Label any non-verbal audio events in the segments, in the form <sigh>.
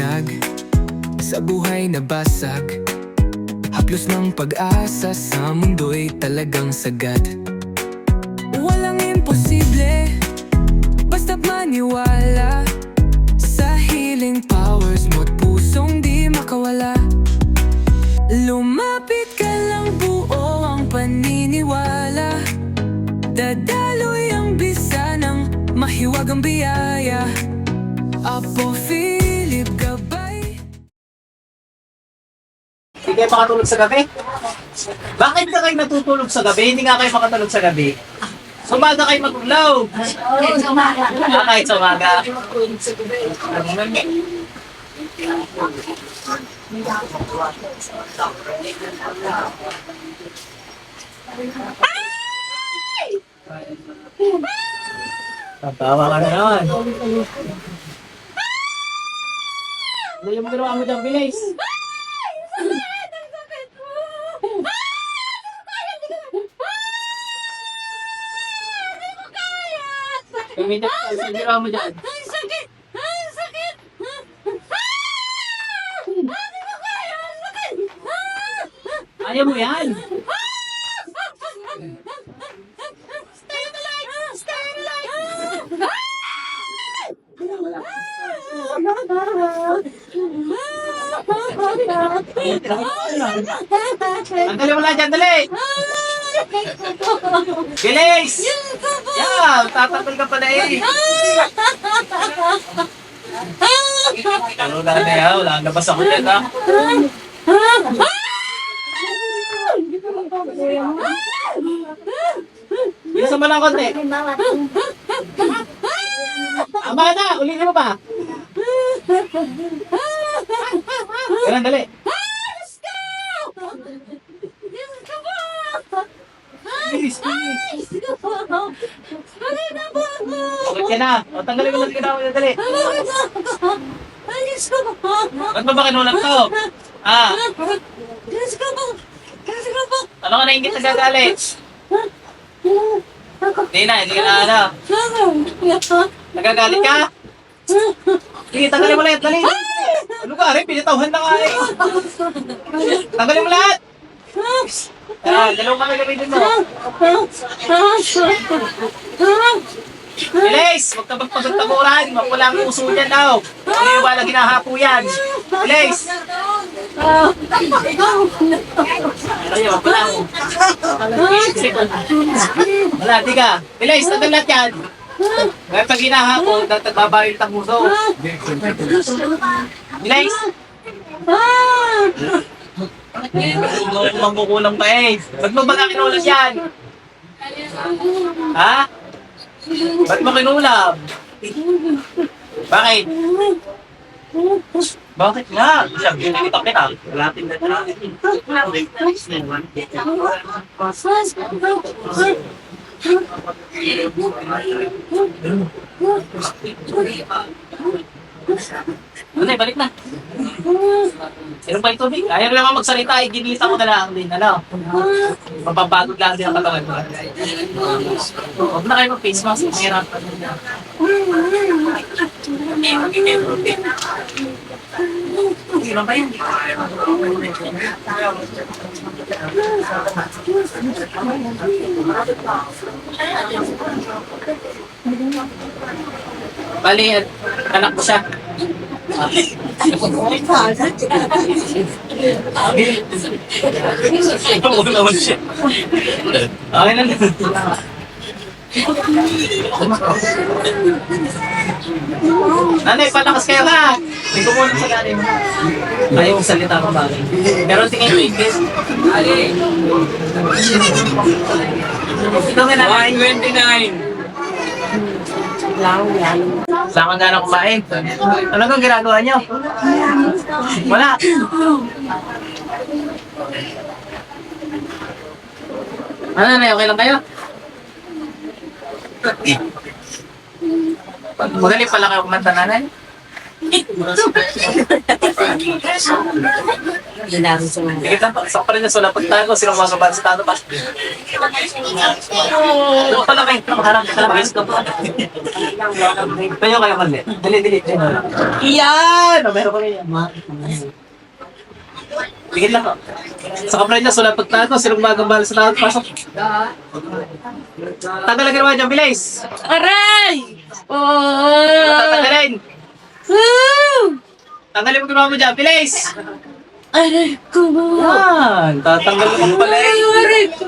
liwanag sa buhay na basag. Haplos ng pag-asa sa mundo'y talagang sagad. Walang imposible Basta't maniwala kayo makatulog sa gabi? Bakit ka kayo natutulog sa gabi? Hindi nga kayo makatulog sa gabi. Sa umaga kayo matulaw. Ah, kahit sa umaga. Tatawa ka na naman. Ano yung ginawa mo dyan, bilis? Gamitin ka, ano ginawa mo dyan? Ang sakit! Ang sakit! Hindi ko kaya! Ang sakit! Ayaw mo yan. Stay alive! Stay alive! Tanggalin mo lang dyan, dali! Bilis! Yan! Tatakal ka pala eh! Ano na na yan? Wala na bas ako dyan ha? Bilisan mo lang konti. Ama na! Ulitin mo pa! Ganun, dali. Bilis, bilis. Bakit ka na? O, tanggalin mo lang ginawa mo dyan, dali. Ba't mo ba kinulang to? Ah, ano ka naingit na gagalit? Hindi na, hindi ka na ano. Nagagalit ka? Sige, tanggalin mo lahat, dali. Ano ka, rin? Pinitawhan na nga eh. Tanggalin mo lahat! Ah, dalawang kami gamitin mo. Bilis! Huwag ka magpagtaguran. Mapula ang puso niyan daw. Ano yung wala ginahapo yan? Bilis! Ay, mapula mo. Wala, di ka. Bilis, tanggal lahat yan. Ngayon pag hinahapo, nagbabayo yung puso. Bilis! Mangkukulang pa eh. Ba't mo ba yan? Ha? Ba't mo kinulam? Bakit? Bakit nga? Siya, kita kita. Latin na Ano eh, balik na. Sino ba ito, Vic? Ayaw naman magsalita, ginisa ko na lang din, ano? Mapapagod lang din ang katawan ko. Huwag na kayo mag-face mask, mahirapan na. Sino ba yun? Bali, anak ko siya. Oo naman siya. Okay na lang. Nanay, palakas kayo ha! May kumulang sa galing mo. Ayaw kong salita ko bagay. Pero tingin mo English. Ito nga nanay. 29. Sama nga na kumain. Ano kang ginagawa niyo? Wala. Ano nanay, okay lang kayo? Magaling pala kayo kumanta nanay. Sige lang, sa pa rin na sula pagtago, sino mga kabal sa tano pa. Ano pala kayo? Harap ka lang, ka pa. Tayo kayo mali. Dali, dali. Iyan! Meron kami yan. Sige lang. Sa kapre niya, sulat pagtago, sino mga kabal sa tano pasok. Tagal lang ginawa dyan, bilis. Aray! Oh! Tatagalin. Woo! Tanggalin mo ginawa mo dyan, bilis. Aray ko! Yan, tatanggal mo pala eh. Aray ko!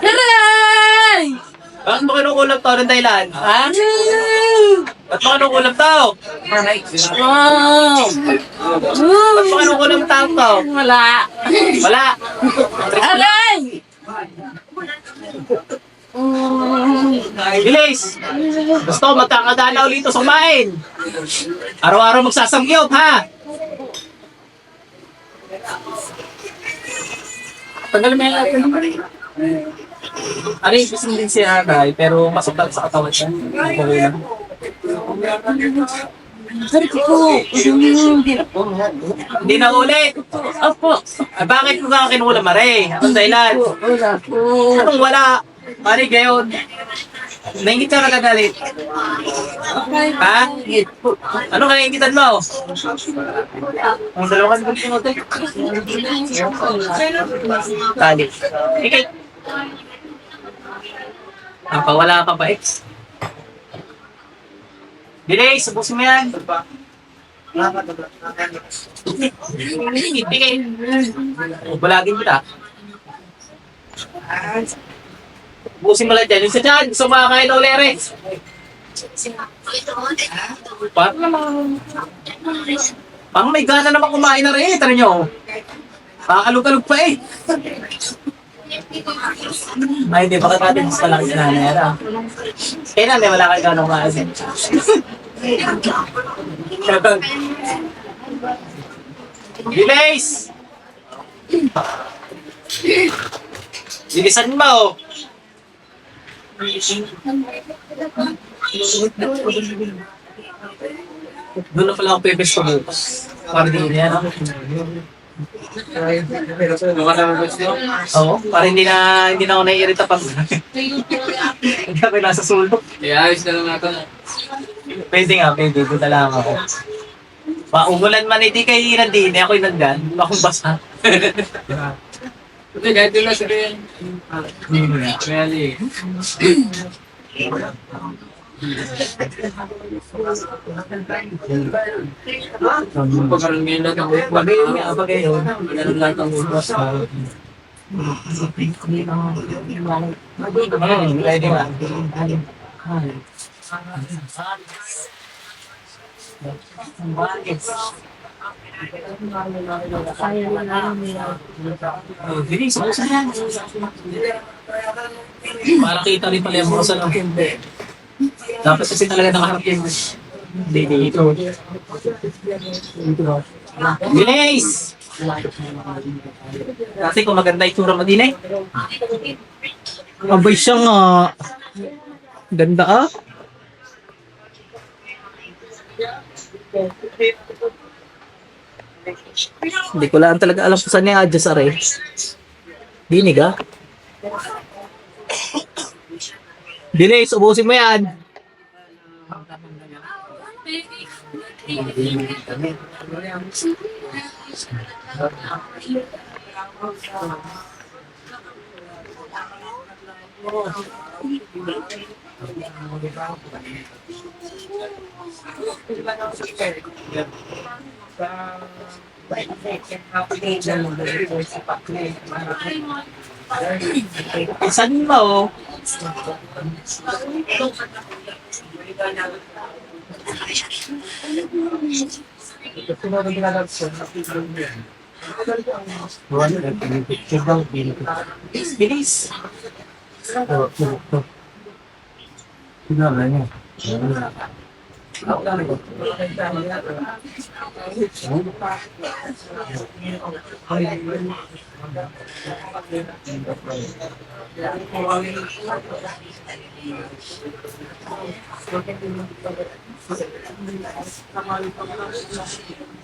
Aray! Bakit mo kinukulam to? Anong dahilan? Ha? Aray! Ba't mo kinukulam to? Wow! Ba't mo kinukulam tao to? Wala! Wala. Aray! Bilis! Gusto ko magkakadala ulit sa kumain. Araw-araw magsasamgyot, ha? Tagal mo yung Ano yung gusto din si Anay, pero masukal sa katawan siya. Okay ko po! Hindi na po. Hindi na ulit. Apo! Ah, bakit mo ka kinukulam, Mare? Anong dahilan? Wala po. Anong wala? Mare, gayon. Naingit ka nagagalit. Ha? Ano ka naingitan mo? Ang dalawang kan mo te. Tali. Ikit. Napawala ka pa eh. Delay, subusin mo yan. Ingit, ingit. Balagin kita. Busin mo lang dyan. Yung sa dyan, gusto makakain ng lere. Parang naman. Parang may gana naman kumain na rin. Tara nyo. Kakalog-kalog pa eh. Ay, hindi. Bakit natin mas malaki si nanay? Ano? Kaya nanay, wala kayo gano'ng kumain. <laughs> Bilis! Bilisan mo! Doon na pala ako pepes ko bukas. Para di niya, no? Oo, para hindi na hindi na ako naiirita pag <laughs> hindi ako nasa sulok. I-ayos na lang natin. Pwede nga, pwede. Doon na lang ako. Maumulan man, hindi kayo nandini. Ako'y nandyan. Akong basa. Hindi, kahit lang sabihin. Really. Pagkaroon ngayon lahat ng upas. Bagay yun nga, bagay yun. Pagkaroon lahat ng Para kita rin pala yung mga sa lang. Dapat kasi talaga nakaharap yung hindi dito. Bilis! Kasi kung maganda itsura mo din eh. Abay siya nga. Ganda ah. Hindi ko lang talaga alam kung saan yung adjust are. Dinig ah. Delays, ubusin mo yan. Saan mo? Picture daw, bilik. Bilis. Pinala niya.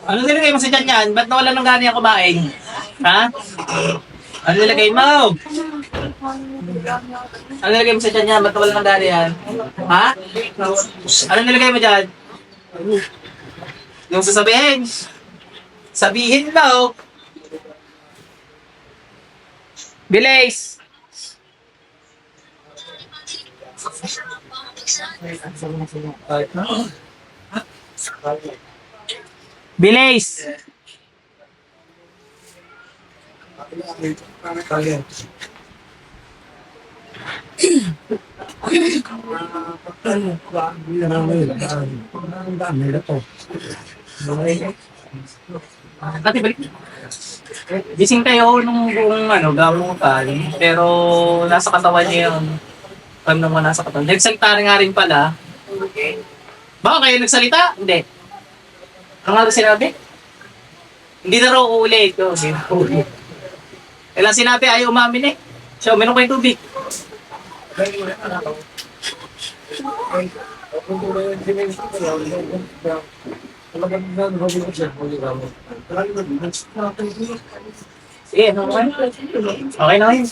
Ano nilagay mo sa dyan yan? Ba't nawala ng gana yung kumain? Ha? Ano nilagay mo? Ano nilagay mo sa dyan yan? Ba't ng gana yan? Ha? Ano nilagay mo dyan? Yung sasabihin. Sabihin mo. Bilis! Bilis! Ate, balik. Gising kayo nung buong ano, gamutan, pero nasa katawan niya yung ano naman nasa katawan. Nagsalita nga rin pala. Baka kayo nagsalita? Hindi. Ano nga sinabi? Hindi na raw uulit. Kailan <laughs> sinabi ayaw umamin eh. So, meron kayong tubig. Sige, okay? Okay na yun.